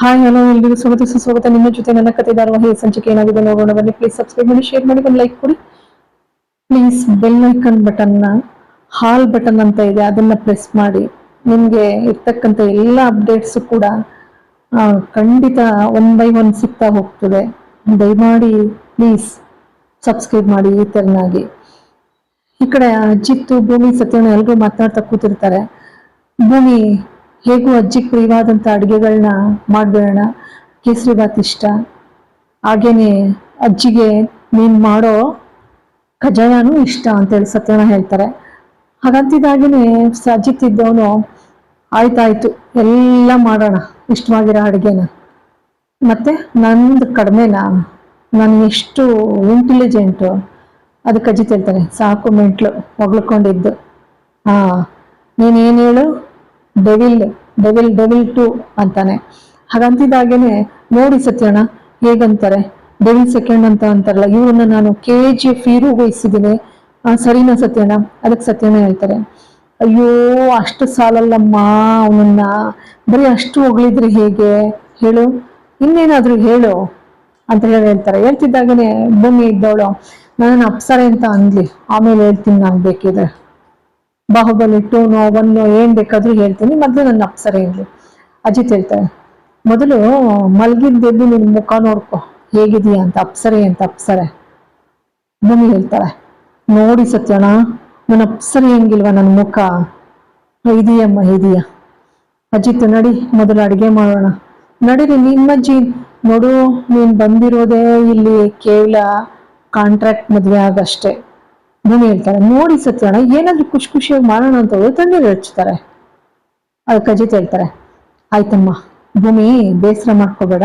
Hi, hello ಎಲ್ಲರಿಗೂ ಸ್ವಾಗತ, ಸುಸ್ವಾಗತ. ನಿಮ್ಮ ಜೊತೆ ನನ್ನ ಕತೆ ಧಾರಾವಾಹಿ ಸಂಚಿಕೆ ಏನಾಗಿದೆ ನೋಡೋಣ. ಬನ್ನಿ ಪ್ಲೀಸ್ ಸಬ್ಸ್ಕ್ರೈಬ್ ಮಾಡಿ ಶೇರ್ ಮಾಡಿ, ಒಂದು ಲೈಕ್ ಕೊಡಿ. ಪ್ಲೀಸ್ ಬೆಲ್ ಐಕನ್ ಬಟನ್ನ ಹಾಲ್ ಬಟನ್ ಅಂತ ಇದೆ, ಅದನ್ನ ಪ್ರೆಸ್ ಮಾಡಿ. ನಿಮಗೆ ಇರ್ತಕ್ಕಂಥ ಎಲ್ಲ ಅಪ್ಡೇಟ್ಸ್ ಕೂಡ ಖಂಡಿತ ಒನ್ ಬೈ ಒನ್ ಸಿಗ್ತಾ ಹೋಗ್ತದೆ. ದಯಮಾಡಿ ಪ್ಲೀಸ್ ಸಬ್ಸ್ಕ್ರೈಬ್ ಮಾಡಿ, ಈ ಥರನಾಗಿ ಈ ಕಡೆ ಅಜಿತ್ತು ಭೂಮಿ ಸತ್ಯನ ಎಲ್ಲರೂ ಮಾತನಾಡ್ತಾ ಕೂತಿರ್ತಾರೆ. ಭೂಮಿ ಹೇಗೂ ಅಜ್ಜಿ ಪ್ರಿಯವಾದಂಥ ಅಡುಗೆಗಳನ್ನ ಮಾಡಿಬಿಡೋಣ. ಕೇಸರಿ ಬಾತ್ ಇಷ್ಟ. ಹಾಗೇನೆ ಅಜ್ಜಿಗೆ ನೀನು ಮಾಡೋ ಕಜಾಯನೂ ಇಷ್ಟ ಅಂತೇಳಿ ಸತ್ಯನ ಹೇಳ್ತಾರೆ. ಹಾಗಂತಿದ್ದಾಗೇನೆ ಸಜ್ಜಿತ್ತಿದ್ದವನು ಆಯ್ತಾಯ್ತು, ಎಲ್ಲ ಮಾಡೋಣ, ಇಷ್ಟವಾಗಿರೋ ಅಡುಗೆನ. ಮತ್ತೆ ನಂದು ಕಡಿಮೆನಾ? ನಾನು ಎಷ್ಟು ಇಂಟೆಲಿಜೆಂಟು ಅದಕ್ಕೆ ಅಜ್ಜಿ ಹೇಳ್ತಾರೆ ಸಾಕು ಮೆಂಟ್ಲು, ಹೊಗಳ್ಕೊಂಡಿದ್ದು. ಹಾಂ, ನೀನೇನು ಹೇಳು? ಡೆವಿಲ್ ಡೆವಿಲ್ ಡೆವಿಲ್ ಟು ಅಂತಾನೆ. ಹಾಗಂತಿದ್ದಾಗೇನೆ, ನೋಡಿ ಸತ್ಯಣ್ಣ, ಹೇಗಂತಾರೆ? ಡೆವಿಲ್ ಸೆಕೆಂಡ್ ಅಂತ ಅಂತಾರಲ್ಲ ಇವನ್ನ ನಾನು ಕೆ ಜಿ ಎಫ್ ಹೀರೋ ವಹಿಸಿದ್ದೀನಿ ಆ, ಸರಿನಾ ಸತ್ಯಣ್ಣ? ಅದಕ್ಕೆ ಸತ್ಯಣ್ಣ ಹೇಳ್ತಾರೆ, ಅಯ್ಯೋ, ಅಷ್ಟು ಸಾಲಲ್ಲಮ್ಮ ಅವನನ್ನ. ಬರೀ ಅಷ್ಟು ಹೊಗಳಿದ್ರೆ ಹೇಗೆ? ಹೇಳು. ಇನ್ನೇನಾದ್ರೂ ಹೇಳು. ಅಂತ ಹೇಳಿ ಹೇಳ್ತಾರೆ. ಹೇಳ್ತಿದ್ದಾಗೇನೆ ಭೂಮಿ ಇದ್ದವಳು. ನಾನು ಅಪ್ಸರೆ ಅಂತ ಅಂದ್ಲಿ ಆಮೇಲೆ ಹೇಳ್ತೀನಿ ನಾನು ಬೇಕಿದ್ರೆ. ಬಾಹುಬಲಿ ಟೂನೋ ಒನ್ನೋ ಏನ್ ಬೇಕಾದ್ರೂ ಹೇಳ್ತೀನಿ. ಮೊದಲು ನನ್ನ ಅಪ್ಸರ ಇರ್ಲಿ. ಅಜಿತ್ ಹೇಳ್ತಾರೆ ಮೊದಲು ಮಲಗಿದ್ದೆದ್ದು ನಿನ್ ಮುಖ ನೋಡ್ಕೊ. ಹೇಗಿದೀಯ ಅಂತ, ಅಪ್ಸರೆ ಅಂತ ಅಪ್ಸರೆ. ಭೂಮಿ ಹೇಳ್ತಾಳೆ, ನೋಡಿ ಸತ್ಯಣ ನನ್ನ ಅಪ್ಸರೆ ಹೆಂಗಿಲ್ವಾ ನನ್ನ ಮುಖ? ಇದೆಯಮ್ಮ ಇದೆಯಾ ಅಜಿತ್, ನಡಿ, ಮೊದಲು ಅಡಿಗೆ ಮಾಡೋಣ. ನಡೀರಿ ನಿಮ್ಮಜ್ಜಿ ನೋಡು, ನೀನ್ ಬಂದಿರೋದೇ ಇಲ್ಲಿ ಕೇವಲ ಕಾಂಟ್ರಾಕ್ಟ್ ಮದ್ವೆ ಆಗಷ್ಟೇ. ಭೂಮಿ ಹೇಳ್ತಾರೆ. ನೋಡಿ ಸತ್ಯಣ ಏನಾದ್ರೂ ಖುಷಿ ಖುಷಿಯಾಗಿ ಮಾಡೋಣ ಅಂತ ಹೋದ್ರೆ ತಂದೆ ಹಚ್ತಾರೆ ಅದಕ್ಕೆ ಅಜಿತ್ ಹೇಳ್ತಾರೆ, ಆಯ್ತಮ್ಮ, ಭೂಮಿ, ಬೇಸರ ಮಾಡ್ಕೋಬೇಡ,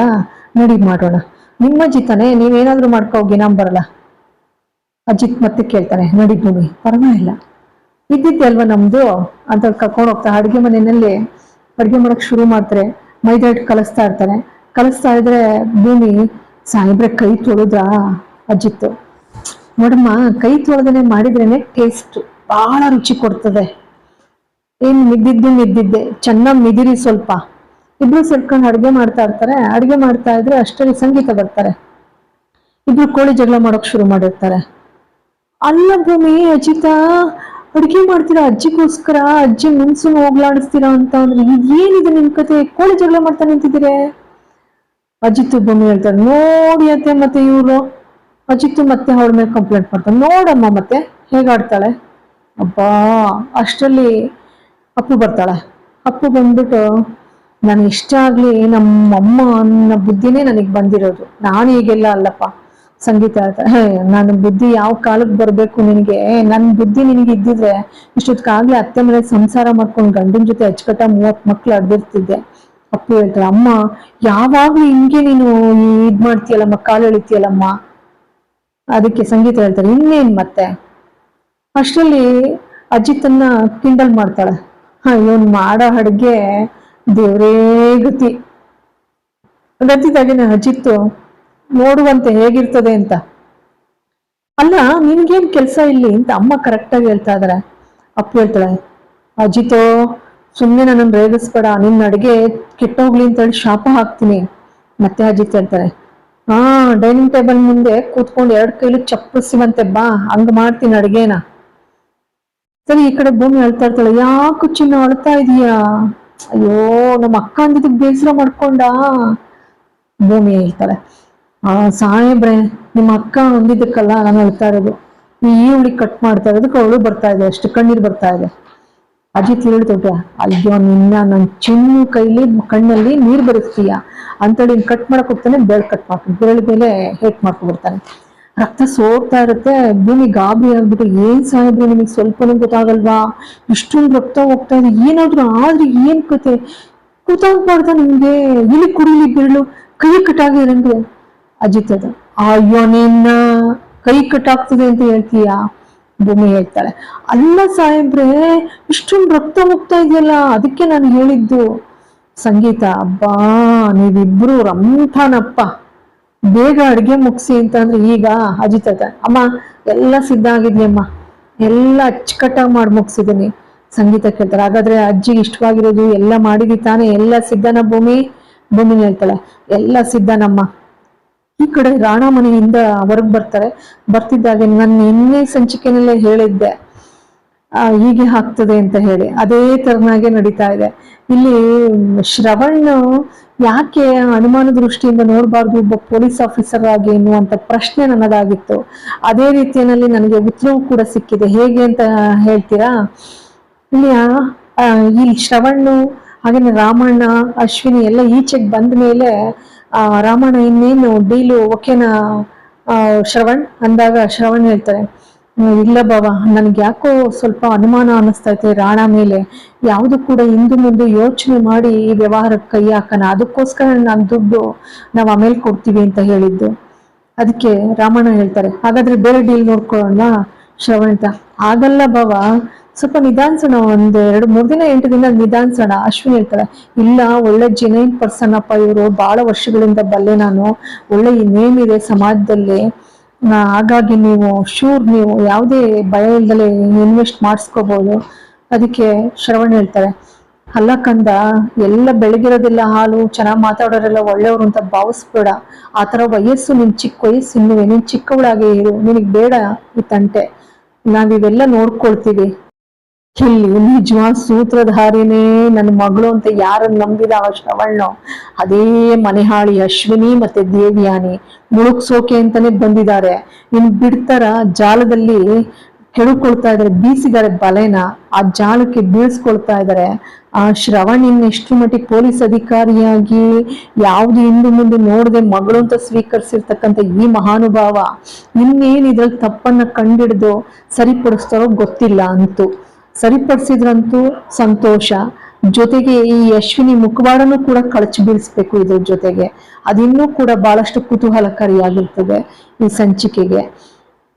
ನಡಿ ಮಾಡೋಣ. ನಿಮ್ಮಜ್ಜಿ ತಾನೇ, ನೀವೇನಾದ್ರೂ ಮಾಡ್ಕೋ ಹೋಗಿ ನಾನ್ ಬರಲ್ಲ. ಅಜಿತ್ ಮತ್ತೆ ಕೇಳ್ತಾರೆ, ನಡಿ ಭೂಮಿ, ಪರವಾಗಿಲ್ಲ. ಇದ್ದಿದ್ದೆ ಅಲ್ವಾ ನಮ್ದು? ಅಂತ ಕರ್ಕೊಂಡು ಹೋಗ್ತಾ, ಅಡುಗೆ ಮನೆಯಲ್ಲಿ ಅಡುಗೆ ಮಾಡಕ್ ಶುರು ಮಾಡ್ತಾರೆ. ಮೈದಾ ಹಿಟ್ಟು ಕಲಿಸ್ತಾ ಇರ್ತಾರೆ. ಕಲಿಸ್ತಾ ಇದ್ರೆ ಭೂಮಿ ಸಾಯಿಬ್ರೆ ಕೈ ತೊಳೆದ್ರಾ ಅಜಿತ್ತು? ನೋಡಮ್ಮ, ಕೈ ತೊಳೆದನೆ ಮಾಡಿದ್ರೇನೆ ಟೇಸ್ಟ್ ಬಹಳ ರುಚಿ ಕೊಡ್ತದೆ. ಏನು ಮಿದ್ದಿದ್ದು ಮಿದ್ದಿದ್ದೆ, ಚೆನ್ನಾಗಿ ಮಿದಿರಿ ಸ್ವಲ್ಪ. ಇಬ್ರು ಸೇರ್ಕೊಂಡು ಅಡುಗೆ ಮಾಡ್ತಾ ಇರ್ತಾರೆ. ಅಡುಗೆ ಮಾಡ್ತಾ ಇದ್ರೆ ಅಷ್ಟರಲ್ಲಿ ಸಂಗೀತ ಬರ್ತಾರೆ. ಇಬ್ರು ಕೋಳಿ ಜಗಳ ಮಾಡೋಕೆ ಶುರು ಮಾಡಿರ್ತಾರೆ. ಅಲ್ಲ ಭೂಮಿ, ಅಜಿತ, ಅಡುಗೆ ಮಾಡ್ತೀರಾ? ಅಜ್ಜಿಗೋಸ್ಕರ, ಅಜ್ಜಿ ಮುನ್ಸು ಹೋಗ್ಲಾಡಿಸ್ತೀರಾ ಅಂತ ಅಂದ್ರೆ ಏನಿದೆ ನಿಮ್ ಕತೆ? ಕೋಳಿ ಜಗಳ ಮಾಡ್ತಾ ನಿಂತಿದ್ದೀರೇ? ಅಜಿತ್ ಭೂಮಿ ಹೇಳ್ತಾರೆ ನೋಡಿ ಅತ್ತೆ ಮತ್ತೆ ಇವರು. ಅಜಿತ್ ಮತ್ತೆ ಅವಳ ಮೇಲೆ ಕಂಪ್ಲೇಂಟ್ ಮಾಡ್ತಾಳೆ ನೋಡಮ್ಮ ಮತ್ತೆ ಹೇಗಾಡ್ತಾಳೆ ಅಬ್ಬಾ, ಅಷ್ಟರಲ್ಲಿ ಅಪ್ಪು ಬರ್ತಾಳೆ. ಅಪ್ಪು ಬಂದ್ಬಿಟ್ಟು, ನನಗೆ ಇಷ್ಟ ಆಗಲಿ ನಮ್ಮ ಅಮ್ಮ ಅನ್ನೋ ಬುದ್ಧಿನೇ ನನಗೆ ಬಂದಿರೋದು. ನಾನು ಈಗೆಲ್ಲ ಅಲ್ಲಪ್ಪ. ಸಂಗೀತ ಹೇಳ್ತಾರೆ ಹೇ, ನನ್ನ ಬುದ್ಧಿ ಯಾವ ಕಾಲಕ್ಕೆ ಬರಬೇಕು ನಿನಗೆ? ನನ್ನ ಬುದ್ಧಿ ನಿನಗೆ ಇದ್ದಿದ್ರೆ ಇಷ್ಟೊತ್ತಿಗಾಗ್ಲೇ ಅತ್ತೆ ಮನೆ ಸಂಸಾರ ಮಾಡ್ಕೊಂಡು ಗಂಡನ ಜೊತೆ ಅಚ್ಚುಕಟ್ಟ ಮೂವತ್ತು ಮಕ್ಳು ಅಡ್ದಿರ್ತಿದ್ದೆ. ಅಪ್ಪು ಹೇಳ್ತಾರೆ ಅಮ್ಮ, ಯಾವಾಗಲೂ ಹಿಂಗೆ ನೀನು ಇದು ಮಾಡ್ತೀಯಲ್ಲಮ್ಮ, ಕಾಲು ಎಳಿತೀಯಲ್ಲಮ್ಮ. ಅದಕ್ಕೆ ಸಂಗೀತ ಹೇಳ್ತಾರೆ. ಇನ್ನೇನ್ ಮತ್ತೆ? ಅಷ್ಟರಲ್ಲಿ ಅಜಿತನ್ನ ಕಿಂಡಲ್ ಮಾಡ್ತಾಳೆ. ಹ, ಇವನ್ ಮಾಡೋ ಅಡುಗೆ ದೇವ್ರೇ ಗತಿ. ಗತಿದಾಗಿನ ಅಜಿತ್ತು ನೋಡುವಂತೆ ಹೇಗಿರ್ತದೆ ಅಂತ. ಅಲ್ಲ, ನಿನ್ಗೇನ್ ಕೆಲಸ ಇಲ್ಲಿ ಅಂತ ಅಮ್ಮ ಕರೆಕ್ಟಾಗಿ ಹೇಳ್ತಾ ಇದಾರೆ. ಅಪ್ಪ ಹೇಳ್ತಾಳೆ, ಅಜಿತೋ ಸುಮ್ಮನೆ ನನ್ನ ರೇಗಿಸ್ಬೇಡ. ನಿನ್ನ ಅಡುಗೆ ಕೆಟ್ಟೋಗ್ಲಿ ಅಂತ ಹೇಳಿ ಶಾಪ ಹಾಕ್ತೀನಿ. ಮತ್ತೆ ಅಜಿತ್ ಹೇಳ್ತಾರೆ ಹಾ ಡೈನಿಂಗ್ ಟೇಬಲ್ ಮುಂದೆ ಕೂತ್ಕೊಂಡು ಎರಡು ಕೈಲು ಚಪ್ಪಸಿವಂತೆ ಬಾ, ಹಂಗ ಮಾಡ್ತೀನಿ ಅಡ್ಗೆನ. ಸರಿ, ಈ ಕಡೆ ಭೂಮಿ ಅಳ್ತಾ ಇರ್ತಾಳೆ, ಯಾಕೆ ಚಿನ್ನ ಅಳ್ತಾ ಇದೀಯಾ? ಅಯ್ಯೋ, ನಮ್ಮ ಅಕ್ಕ ಅಂದಿದ್ದಕ್ಕೆ ಬೇಸರ ಮಾಡ್ಕೊಂಡ? ಭೂಮಿ ಹೇಳ್ತಾಳೆ, ಆ ಸಾಹೇಬ್ರೆ ನಿಮ್ಮ ಅಕ್ಕ ಅಂದಿದ್ದಕ್ಕಲ್ಲ ನಾನು ಅಳ್ತಾ ಇರೋದು. ಈ ಹುಳಿ ಕಟ್ ಮಾಡ್ತಾ ಇರೋದಕ್ಕೆ ಅವಳು ಬರ್ತಾ ಇದೆ, ಅಷ್ಟು ಕಣ್ಣೀರು ಬರ್ತಾ ಇದೆ. ಅಜಿತ್ ಹೇಳ್ತೋಟ್ಯ ಅಯ್ಯೋ, ನಿನ್ನ ನನ್ ಚಿನ್ನು ಕೈಲಿ ಕಣ್ಣಲ್ಲಿ ನೀರ್ ಬರಿಸ್ತೀಯ? ಅಂತೇಳಿ ಕಟ್ ಮಾಡಕ್ ಹೋಗ್ತಾನೆ ಬೆಳ್ ಕಟ್ ಮಾಡ್ ಬೆರಳ ಮೇಲೆ ಹೇಟ್ ಮಾಡ್ಕೊಬಿಡ್ತಾನೆ ರಕ್ತ ಸೋರ್ತಾ ಇರುತ್ತೆ, ಭೂಮಿ ಗಾಬರಿ ಆಗ್ಬಿಟ್ಟು ಏನ್ ಸಾಯಿದ್ರೆ ನಿಮಗೆ ಸ್ವಲ್ಪನೂ ಗೊತ್ತಾಗಲ್ವಾ? ಇಷ್ಟೊಂದು ರಕ್ತ ಹೋಗ್ತಾ ಇದೆ, ಏನಾದ್ರೂ ಆದ್ರೆ ಏನ್ ಕತೆ? ಗೊತ್ತಾಗ್ಬಾರ್ದ ನಿಮ್ಗೆ, ಇಲ್ಲಿ ಕುಡಿಲಿ ಬೆರಳು, ಕೈ ಕಟ್ಟಾಗಿರಂದ್ರೆ ಅಜಿತ್ ಅದು ಅಯ್ಯೋ, ನಿನ್ನ ಕೈ ಕಟ್ಟಾಗ್ತದೆ ಅಂತ ಹೇಳ್ತೀಯಾ? ಭೂಮಿ ಹೇಳ್ತಾಳೆ. ಅಲ್ಲ ಸಾಹೇಬ್ರೆ, ಇಷ್ಟೊಂದು ರಕ್ತ ಮುಕ್ತ ಇದೆಯಲ್ಲ, ಅದಕ್ಕೆ ನಾನು ಹೇಳಿದ್ದು. ಸಂಗೀತ, ಅಬ್ಬಾ, ನೀವಿಬ್ರು ರಂಥನಪ್ಪ. ಬೇಗ ಅಡ್ಗೆ ಮುಗಿಸಿ ಅಂತಂದ್ರೆ ಈಗ ಅಜಿತ ಹೇಳ್ತಾನೆ ಅಮ್ಮ, ಎಲ್ಲ ಸಿದ್ಧ ಆಗಿದ್ನಿ ಅಮ್ಮ. ಎಲ್ಲ ಅಚ್ಚುಕಟ್ಟಾಗಿ ಮಾಡಿ ಮುಗಿಸಿದೀನಿ ಸಂಗೀತ ಕೇಳ್ತಾರೆ. ಹಾಗಾದ್ರೆ ಅಜ್ಜಿಗೆ ಇಷ್ಟವಾಗಿರೋದು ಎಲ್ಲ ಮಾಡಿದಿ ತಾನೇ? ಎಲ್ಲ ಸಿದ್ಧನ ಭೂಮಿ? ಭೂಮಿ ಹೇಳ್ತಾಳೆ. ಎಲ್ಲ ಸಿದ್ಧನಮ್ಮ. ಈ ಕಡೆ ರಾಣ ಮನೆಯಿಂದ ಹೊರಗೆ ಬರ್ತಾರೆ. ಬರ್ತಿದ್ದಾಗೆ ನಾನು ನಿನ್ನೆ ಸಂಚಿಕೆನಲ್ಲೇ ಹೇಳಿದ್ದೆ. ಹೀಗೆ ಆಗ್ತದೆ ಅಂತ ಹೇಳಿ. ಅದೇ ತರನಾಗೆ ನಡೀತಾ ಇದೆ. ಇಲ್ಲಿ ಶ್ರವಣ್ ಯಾಕೆ ಅನುಮಾನ ದೃಷ್ಟಿಯಿಂದ ನೋಡಬಾರ್ದು, ಒಬ್ಬ ಪೊಲೀಸ್ ಆಫೀಸರ್ ಆಗಿ ಎನ್ನುವಂತ ಪ್ರಶ್ನೆ ನನ್ನದಾಗಿತ್ತು ಅದೇ ರೀತಿಯಲ್ಲಿ ನನಗೆ ಉತ್ತರವೂ ಕೂಡ ಸಿಕ್ಕಿದೆ. ಹೇಗೆ ಅಂತ ಹೇಳ್ತೀರಾ? ಇಲ್ಲಿ ಈ ಶ್ರವಣ್ಣು ಹಾಗೇನೆ ರಾಮಣ್ಣ, ಅಶ್ವಿನಿ ಎಲ್ಲ ಈಚೆಗೆ ಬಂದ ಮೇಲೆ ರಾಮಣ್ಣ ಇನ್ನೇನು ಡೀಲು ಓಕೆನಾ? ಶ್ರವಣ್ ಅಂದಾಗ ಶ್ರವಣ್ ಹೇಳ್ತಾರೆ ಇಲ್ಲ ಬಾವ, ನನ್ಗೆ ಯಾಕೋ ಸ್ವಲ್ಪ ಅನುಮಾನ ಅನ್ನಿಸ್ತಾ ಐತೆ ರಾಣ ಮೇಲೆ. ಯಾವುದು ಕೂಡ ಹಿಂದೆ ಮುಂದೆ ಯೋಚನೆ ಮಾಡಿ ಈ ವ್ಯವಹಾರಕ್ಕೆ ಕೈ ಹಾಕೋಣ. ಅದಕ್ಕೋಸ್ಕರ ನಾನು ದುಡ್ಡು ನಾವು ಆಮೇಲೆ ಕೊಡ್ತೀವಿ ಅಂತ ಹೇಳಿದ್ದು. ಅದಕ್ಕೆ ರಾಮಣ್ಣ ಹೇಳ್ತಾರೆ, ಹಾಗಾದ್ರೆ ಬೇರೆ ಡೀಲ್ ನೋಡ್ಕೊಳ್ಳೋಣ ಶ್ರವಣ್ ಆಗಲ್ಲ ಬಾವ ಸ್ವಲ್ಪ ನಿಧಾನಿಸೋಣ, ಒಂದು ಎರಡು, ಮೂರು ದಿನ, ಎಂಟು ದಿನ ನಿಧಾನಿಸೋಣ. ಅಶ್ವಿನಿ ಹೇಳ್ತಾರೆ ಇಲ್ಲ, ಒಳ್ಳೆ ಜೆನೈನ್ ಪರ್ಸನ್ ಅಪ್ಪ ಇವರು. ಬಹಳ ವರ್ಷಗಳಿಂದ ಬಲ್ಲೆ ನಾನು. ಒಳ್ಳೆ ನೇಮ್ ಇದೆ ಸಮಾಜದಲ್ಲಿ. ಹಾಗಾಗಿ ನೀವು ಶೂರ್ ನೀವು ಯಾವುದೇ ಭಯ ಇಲ್ದಲೆ ಇನ್ವೆಸ್ಟ್ ಮಾಡಿಸ್ಕೋಬಹುದು ಅದಕ್ಕೆ ಶ್ರವಣ್ ಹೇಳ್ತಾರೆ ಅಲ್ಲ ಕಂದ, ಎಲ್ಲ ಬೆಳಗಿರೋದೆಲ್ಲ ಹಾಲು, ಚೆನ್ನಾಗಿ ಮಾತಾಡೋರೆಲ್ಲ ಒಳ್ಳೆಯವರು ಅಂತ ಭಾವಿಸ್ಬೇಡ. ಆ ಥರ ವಯಸ್ಸು ನಿನ್ ಚಿಕ್ಕ ವಯಸ್ಸು ಇನ್ನುವೆ ನೀನು ಚಿಕ್ಕವಳಾಗೆ ಇರು. ನಿನಗೆ ಬೇಡ ಈ ತಂಟೆ. ನಾವಿವೆಲ್ಲ ನೋಡ್ಕೊಳ್ತೀವಿ. ಇಲ್ಲಿ ನಿಜವಾದ ಸೂತ್ರಧಾರಿನೇ ನನ್ನ ಮಗಳು ಅಂತ ಯಾರನ್ನ ನಂಬಿದ ಆ ಶ್ರವಣ್ಣ ಅದೇ ಮನೆಹಾಳಿ ಅಶ್ವಿನಿ ಮತ್ತೆ ದೇವ್ಯಾನಿ. ಮುಳುಗ್ಸೋಕೆ ಅಂತಾನೆ ಬಂದಿದ್ದಾರೆ. ಇನ್ ಬಿಡ್ತಾರ ಜಾಲದಲ್ಲಿ ಕೆಡುಕೊಳ್ತಾ ಇದಾರೆ ಬೀಸಿದ್ದಾರೆ ಬಲೆನ. ಆ ಜಾಲಕ್ಕೆ ಬೀಳ್ಸ್ಕೊಳ್ತಾ ಇದ್ದಾರೆ ಆ ಶ್ರವಣ್ ಇನ್ ಎಷ್ಟು ಮಟ್ಟಿಗೆ ಪೊಲೀಸ್ ಅಧಿಕಾರಿಯಾಗಿ ಯಾವ್ದು ಹಿಂದೆ ಮುಂದೆ ನೋಡದೆ ಮಗಳು ಅಂತ ಸ್ವೀಕರಿಸಿರ್ತಕ್ಕಂಥ ಈ ಮಹಾನುಭಾವ ಇನ್ನೇನ್ ಇದ್ರಲ್ಲಿ ತಪ್ಪನ್ನ ಕಂಡಿಡ್ದು ಸರಿಪಡಿಸ್ತಾರೋ ಗೊತ್ತಿಲ್ಲ ಅಂತೂ. ಸರಿಪಡಿಸಿದ್ರಂತೂ ಸಂತೋಷ. ಜೊತೆಗೆ ಈ ಯಶ್ವಿನಿ ಮುಖವಾಡನೂ ಕೂಡ ಕಳಚಿ ಬೀಳಿಸ್ಬೇಕು ಇದ್ರ ಜೊತೆಗೆ. ಅದಿನ್ನೂ ಕೂಡ ಬಹಳಷ್ಟು ಕುತೂಹಲಕಾರಿಯಾಗಿರ್ತದೆ ಈ ಸಂಚಿಕೆಗೆ.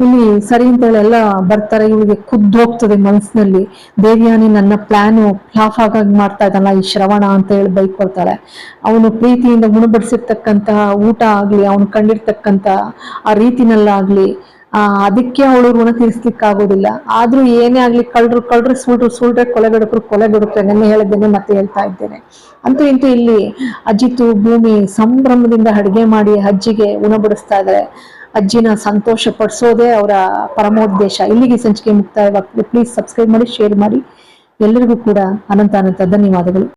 ಇಲ್ಲಿ ಸರಿ ಅಂತ ಹೇಳಿ ಎಲ್ಲ ಬರ್ತಾರೆ ಇವಳಿಗೆ ಹೋಗ್ತದೆ ಮನಸ್ಸಿನಲ್ಲಿ ದೇವಿಯಾನಿ ನನ್ನ ಪ್ಲಾನು ಫ್ಲಾಫ್ ಆಗಾಗಿ ಮಾಡ್ತಾ ಇದ್ದಾನ ಈ ಶ್ರವಣ ಅಂತ ಹೇಳಿ ಬೈಕೊಳ್ತಾಳೆ. ಅವನು ಪ್ರೀತಿಯಿಂದ ಉಣಬಡಿಸಿರ್ತಕ್ಕಂತಹ ಊಟ ಆಗ್ಲಿ, ಅವನು ಕಂಡಿರ್ತಕ್ಕಂಥ ಆ ರೀತಿನಲ್ಲಾಗ್ಲಿ ಆ, ಅದಕ್ಕೆ ಅವಳು ಋಣ ತೀರಿಸ್ಲಿಕ್ಕೆ ಆಗೋದಿಲ್ಲ ಆದ್ರೂ ಏನೇ ಆಗ್ಲಿ ಕಳ್ರು ಕಳ್ರು ಸುಳ್ರು, ಸುಳ್ರೆ ಕೊಲೆ ಬಿಡುತ್ತೆ ನೆನ್ನೆ ಹೇಳಿದ್ದೇನೆ, ಮತ್ತೆ ಹೇಳ್ತಾ ಇದ್ದೇನೆ. ಅಂತೂ ಇಂತೂ ಇಲ್ಲಿ ಅಜ್ಜಿತು ಭೂಮಿ ಸಂಭ್ರಮದಿಂದ ಅಡಿಗೆ ಮಾಡಿ ಅಜ್ಜಿಗೆ ಉಣಬಡಿಸ್ತಾ ಇದ್ದಾರೆ ಅಜ್ಜಿನ ಸಂತೋಷ ಪಡಿಸೋದೇ ಅವರ ಪರಮೋದ್ದೇಶ. ಇಲ್ಲಿಗೆ ಸಂಚಿಕೆ ಮುಕ್ತಾಯವಾಗ್ತದೆ. ಪ್ಲೀಸ್ ಸಬ್ಸ್ಕ್ರೈಬ್ ಮಾಡಿ ಶೇರ್ ಮಾಡಿ. ಎಲ್ಲರಿಗೂ ಕೂಡ ಅನಂತ ಅನಂತ ಧನ್ಯವಾದಗಳು.